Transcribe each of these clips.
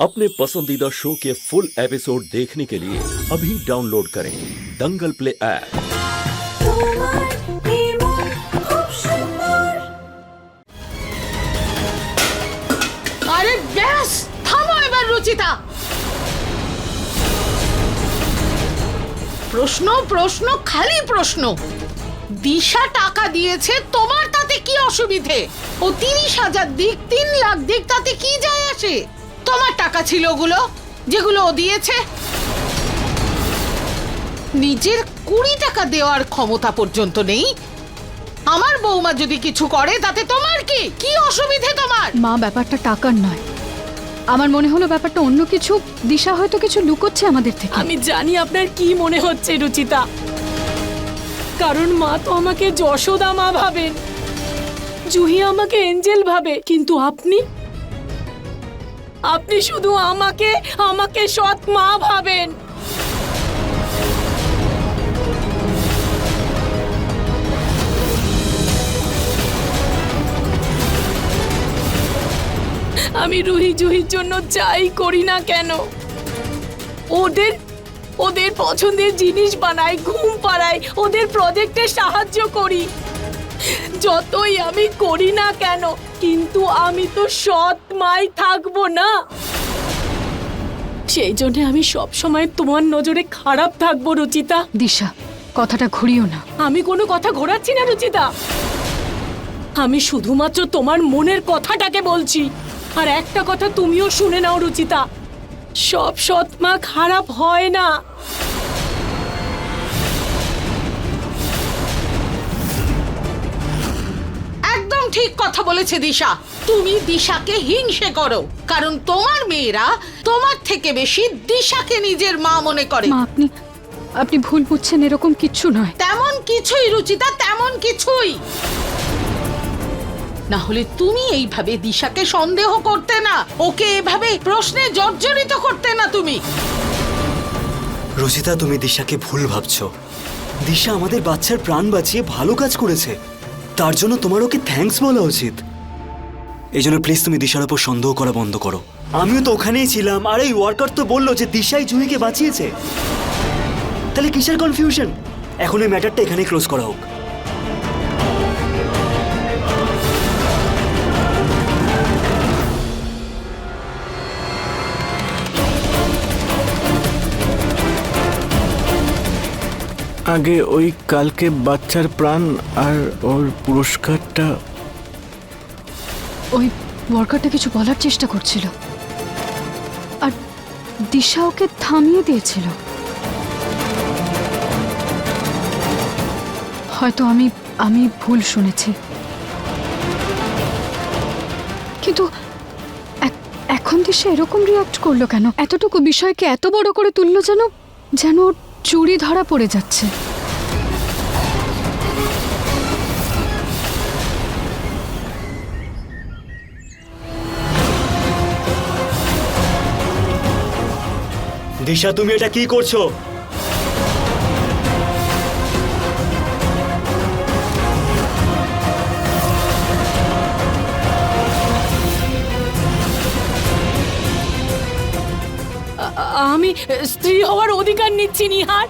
अपने पसंदीदा शो के फुल एपिसोड देखने के लिए अभी डाउनलोड करें दंगल प्ले ऐप তোমার নির্মল খুব সুন্দর আরে ব্যাস থামো এবার রুচিতা প্রশ্ন প্রশ্ন খালি প্রশ্ন দিশা টাকা দিয়েছে তোমার তাতে কি অসুবিধে ও তিরিশ হাজার দিক তিন লাখ দিক তাতে কি যায় আসে তোমার টাকা ছিল ওগুলো যেগুলো ও দিয়েছে? নিজের কুড়ি টাকা দেওয়ার ক্ষমতা পর্যন্ত নেই। আমার বৌমা যদি কিছু করে তাতে তোমার কি? কি অসুবিধে তোমার? মা ব্যাপারটা টাকার নয়। আমার মনে হলো ব্যাপারটা অন্য কিছু দিশা হয়তো কিছু লুকোচ্ছে আমাদের থেকে। আমি জানি আপনার কি মনে হচ্ছে রুচিতা। কারণ মা তো আমাকে যশোদা মা ভাবেন জুহি আমাকে এঞ্জেল ভাবে কিন্তু আপনি আপনি শুধু আমাকে আমাকে সৎ মা ভাবেন। আমি রুহি জুহির জন্য যাই করি না কেন? ওদের ওদের পছন্দের জিনিস বানাই, ঘুম পাড়াই, ওদের প্রজেক্টে সাহায্য করি। যতই আমি করি না কেন কিন্তু আমি তো সৎ মাই থাকব না। সেই জন্য আমি সব সময় তোমার নজরে খারাপ থাকব রুচিতা। দিশা কথাটা ঘুরিও না। আমি কোনো কথা ঘোরাচ্ছি না রুচিতা। আমি শুধুমাত্র তোমার মনের কথাটাকে বলছি। আর একটা কথা তুমিও শুনে নাও রুচিতা। সব সৎ মা খারাপ হয় না। ঠিক কথা বলেছে দিশা। তুমি দিশাকে হিংসে করো কারণ তোমার মেয়েরা তোমার থেকে বেশি দিশাকে নিজের মা মনে করে। মা আপনি আপনি ভুল বুঝছেন এরকম কিচ্ছু নয়। তেমন কিছুই রুচিতা তেমন কিছুই। না হলে তুমি এইভাবে দিশাকে সন্দেহ করতে না ওকে এভাবে প্রশ্নে জর্জরিত করতে না তুমি। রুচিতা তুমি দিশাকে ভুল ভাবছ। দিশা আমাদের বাচ্চার প্রাণ বাঁচিয়ে ভালো কাজ করেছে। তার জন্য তোমার ওকে থ্যাঙ্কস বলা উচিত। এই জন্য প্লিজ তুমি দিশার উপর সন্দেহ করা বন্ধ করো। আমিও তো ওখানেই ছিলাম, আর এই ওয়ার্কার তো বলল যে দিশাই জুহিকে বাঁচিয়েছে। তাহলে কিসের কনফিউশন এখন এই ম্যাটারটা এখানেই ক্লোজ করা হোক। আগে ওই কালকে বাচ্চার প্রাণ আর ওর পুরস্কারটা। ওই ওয়ার্কারটা কিছু বলার চেষ্টা করছিল। আর দিশা ওকে থামিয়ে দিয়েছিল। হয়তো আমি আমি ভুল শুনেছি। কিন্তু এখ- এখন দিশা এরকম রিয়াক্ট করল কেন? এতটুকু বিষয়কে এত বড় করে তুললো যেন যেন চুরি ধরা পড়ে যাচ্ছে। দিশা, তুমি এটা কি করছ? আমি স্ত্রী হওয়ার অধিকার নিচ্ছি, নিহার।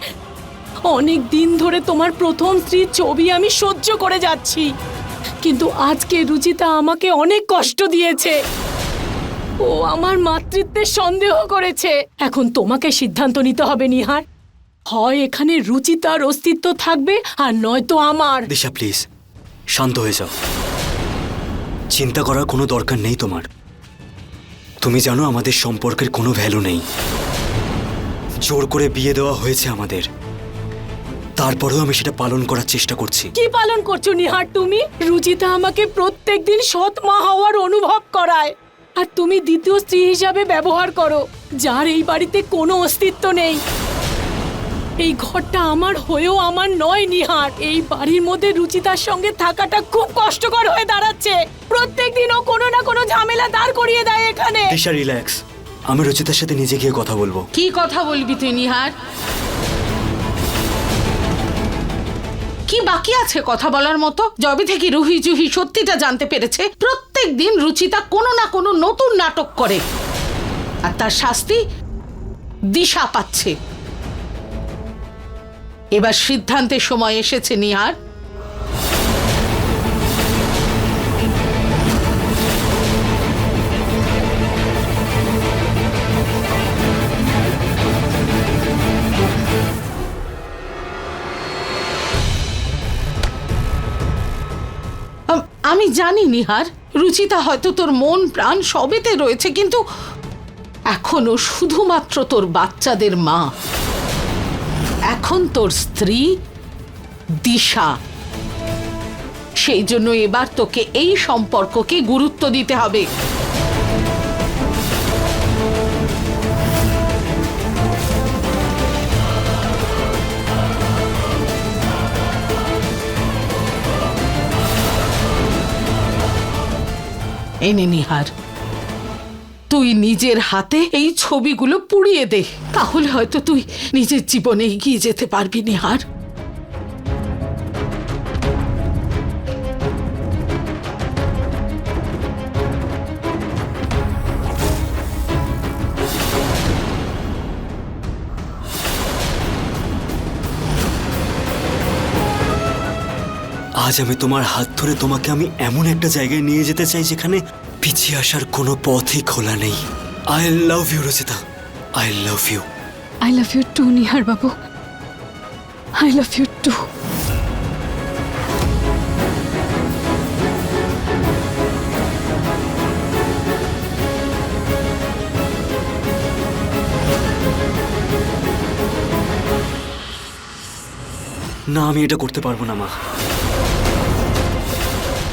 অনেক দিন ধরে তোমার প্রথম স্ত্রীর ছবি আমি সহ্য করে যাচ্ছি। কিন্তু আজকে রুচিতা আমাকে অনেক কষ্ট দিয়েছে। ও আমার মাতৃত্বের সন্দেহ করেছে। এখন তোমাকে সিদ্ধান্ত নিতে হবে নিহার। হয় এখানে রুচিতার অস্তিত্ব থাকবে আর নয়তো আমার। দিশা প্লিজ শান্ত হয়ে যাও। চিন্তা করার কোনো দরকার নেই তোমার। তুমি জানো আমাদের সম্পর্কের কোনো ভ্যালু নেই। জোর করে বিয়ে দেওয়া হয়েছে আমাদের। তারপরেও আমি সেটা পালন করার চেষ্টা করছি। কি পালন করছ নিহার তুমি? রুচিতা আমাকে প্রত্যেকদিন সৎ মা হওয়ার অনুভব করায়। আর তুমি দ্বিতীয় স্ত্রী হিসাবে ব্যবহার করো যার এই বাড়িতে কোনো অস্তিত্ব নেই। এই ঘরটা আমার হয়েও আমার নয় নিহার। এই বাড়ির মধ্যে রুচিতার সঙ্গে থাকাটা খুব কষ্টকর হয়ে দাঁড়াচ্ছে। প্রত্যেকদিন ও কোনো না কোনো ঝামেলা দাঁড় করিয়ে দেয় এখানে। দিশা রিল্যাক্স। আমি রুচিতার সাথে নিজে গিয়ে কথা বলব। কি কথা বলবি তুই নিহার? কি বাকি আছে কথা বলার মতো? যবে থেকে রুহি জুহি সত্যিটা জানতে পেরেছে। প্রত্যেক দিন রুচিতা কোনো না কোনো নতুন নাটক করে। আর তার শাস্তি দিশা পাচ্ছে। এবার সিদ্ধান্তের সময় এসেছে নিহার। আম- জানি, নিহার। রুচিতা হয়তো তোর মন, প্রাণ সবেতে রয়েছে, কিন্তু এখনও শুধুমাত্র তোর বাচ্চাদের মা। এখন তোর স্ত্রী দিশা। সেই জন্য এবার তোকে এই সম্পর্ককে গুরুত্ব দিতে হবে। এনে নিহার। তুই নিজের হাতে এই ছবিগুলো পুড়িয়ে দে। তাহলে হয়তো তুই নিজের জীবনে এগিয়ে যেতে পারবি, নিহার। আজ আমি তোমার হাত ধরে তোমাকে আমি এমন একটা জায়গায় নিয়ে যেতে চাই যেখানে পিছিয়ে আসার কোনো পথই খোলা নেই। I love you Rachita. I love you I love you too Nihar Babu. I love you two না আমি এটা করতে পারব না মা।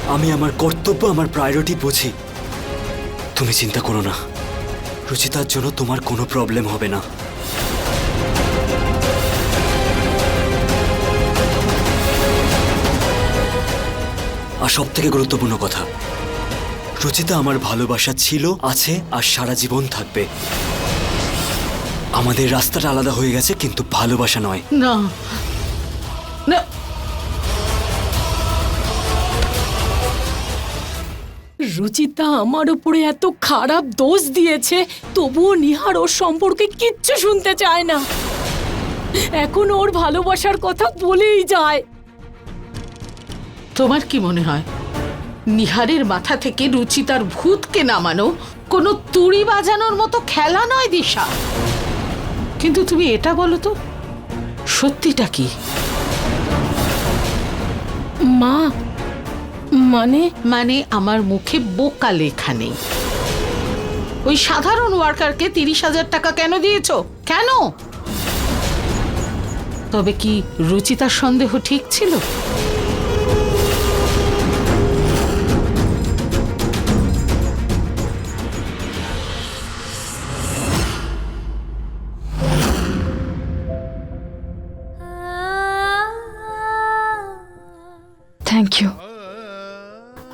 আমি আমার কর্তব্য, আমার প্রায়োরিটি বুঝি। তুমি চিন্তা করো না। রুচিতার জন্য তোমার কোনো প্রবলেম হবে না। আর সব থেকে গুরুত্বপূর্ণ কথা, রুচিতা আমার ভালোবাসা ছিল, আছে, আর সারা জীবন থাকবে। আমাদের রাস্তাটা আলাদা হয়ে গেছে, কিন্তু ভালোবাসা নয়। না। না রুচিতা আমার উপরে এত খারাপ দোষ দিয়েছে তবুও নিহার ওর সম্পর্কে কিচ্ছু শুনতে চায় না। এখন ওর ভালোবাসার কথা বলেই যায়। তোমার কি মনে হয় নিহারের মাথা থেকে রুচিতার ভূতকে নামানো কোনো তুড়ি বাজানোর মতো খেলা নয় দিশা? কিন্তু তুমি এটা বলো তো সত্যিটা কি? মা মানে? মানে আমার মুখে বোকা লেখা নেই। ওই সাধারণ ওয়ার্কারকে তিরিশ হাজার টাকা কেন দিয়েছ? কেন? তবে কি রুচিতার সন্দেহ ঠিক ছিল?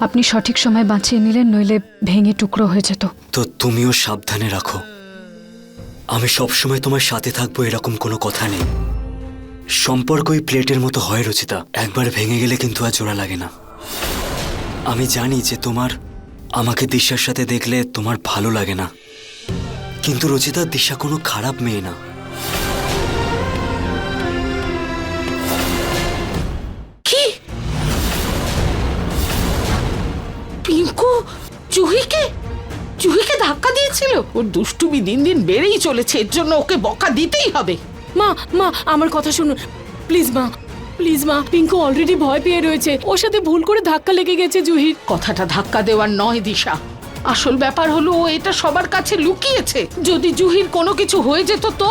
আপনি সঠিক সময় বাঁচিয়ে নিলেন, নইলে ভেঙে টুকরো হয়ে যেত। তো তুমিও সাবধানে রাখো। আমি সবসময় তোমার সাথে থাকব, এরকম কোনো কথা নেই। সম্পর্ক ওই প্লেটের মতো হয়, রচিতা। একবার ভেঙে গেলে কিন্তু আর জোড়া লাগে না। আমি জানি যে তোমার আমাকে দিশার সাথে দেখলে তোমার ভালো লাগে না। কিন্তু রচিতা দিশা কোনো খারাপ মেয়ে না। পিঙ্কু জুহিকে জুহিকে ধাক্কা দিয়েছিল? ওর দুষ্টুমি দিন দিন বেড়েই চলেছে এর জন্য ওকে বকা দিতেই হবে। মা মা আমার কথা শুনুন। প্লিজ মা প্লিজ মা পিঙ্কু অলরেডি ভয় পেয়ে রয়েছে। ওর সাথে ভুল করে ধাক্কা লেগে গেছে জুহির। কথাটা ধাক্কা দেওয়ার নয় দিশা। আসল ব্যাপার হলো ও এটা সবার কাছে লুকিয়েছে। যদি জুহির কোনো কিছু হয়ে যেত তো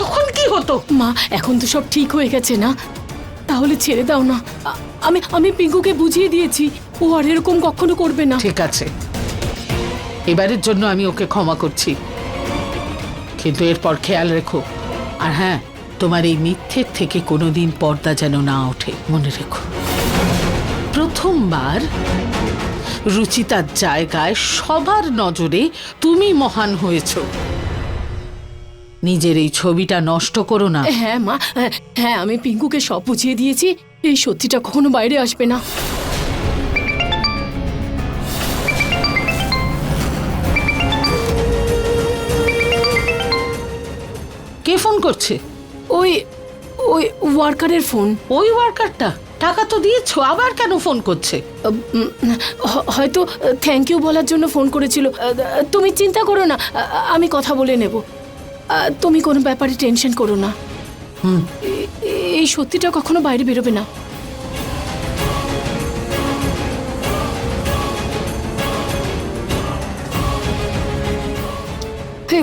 তখন কি হতো? মা এখন তো সব ঠিক হয়ে গেছে না? তাহলে ছেড়ে দাও না। আমি আমি পিঙ্কুকে বুঝিয়ে দিয়েছি। ও আর এরকম কখনো করবে না। ঠিক আছে। এবারের জন্য আমি ওকে ক্ষমা করছি। কিন্তু এরপর খেয়াল রেখো। আর হ্যাঁ তোমার এই মিথ্যের থেকে কোনোদিন পর্দা যেন না ওঠে মনে রেখো। প্রথমবার রুচিতার জায়গায় সবার নজরে তুমি মহান হয়েছ। নিজের এই ছবিটা নষ্ট করো না। হ্যাঁ মা হ্যাঁ, হ্যাঁ আমি পিঙ্কুকে সব বুঝিয়ে দিয়েছি এই সত্যিটা কখনো বাইরে আসবে না। ফোন করছে? ওই ওই ওয়ার্কারের ফোন। ওই ওয়ার্কারটা? টাকা তো দিয়েছ আবার কেন ফোন করছে? হয়তো থ্যাংক ইউ বলার জন্য ফোন করেছিল। তুমি চিন্তা করো না আমি কথা বলে নেব। তুমি কোনো ব্যাপারে টেনশন করো না। এই সত্যিটা কখনো বাইরে বেরোবে না। হে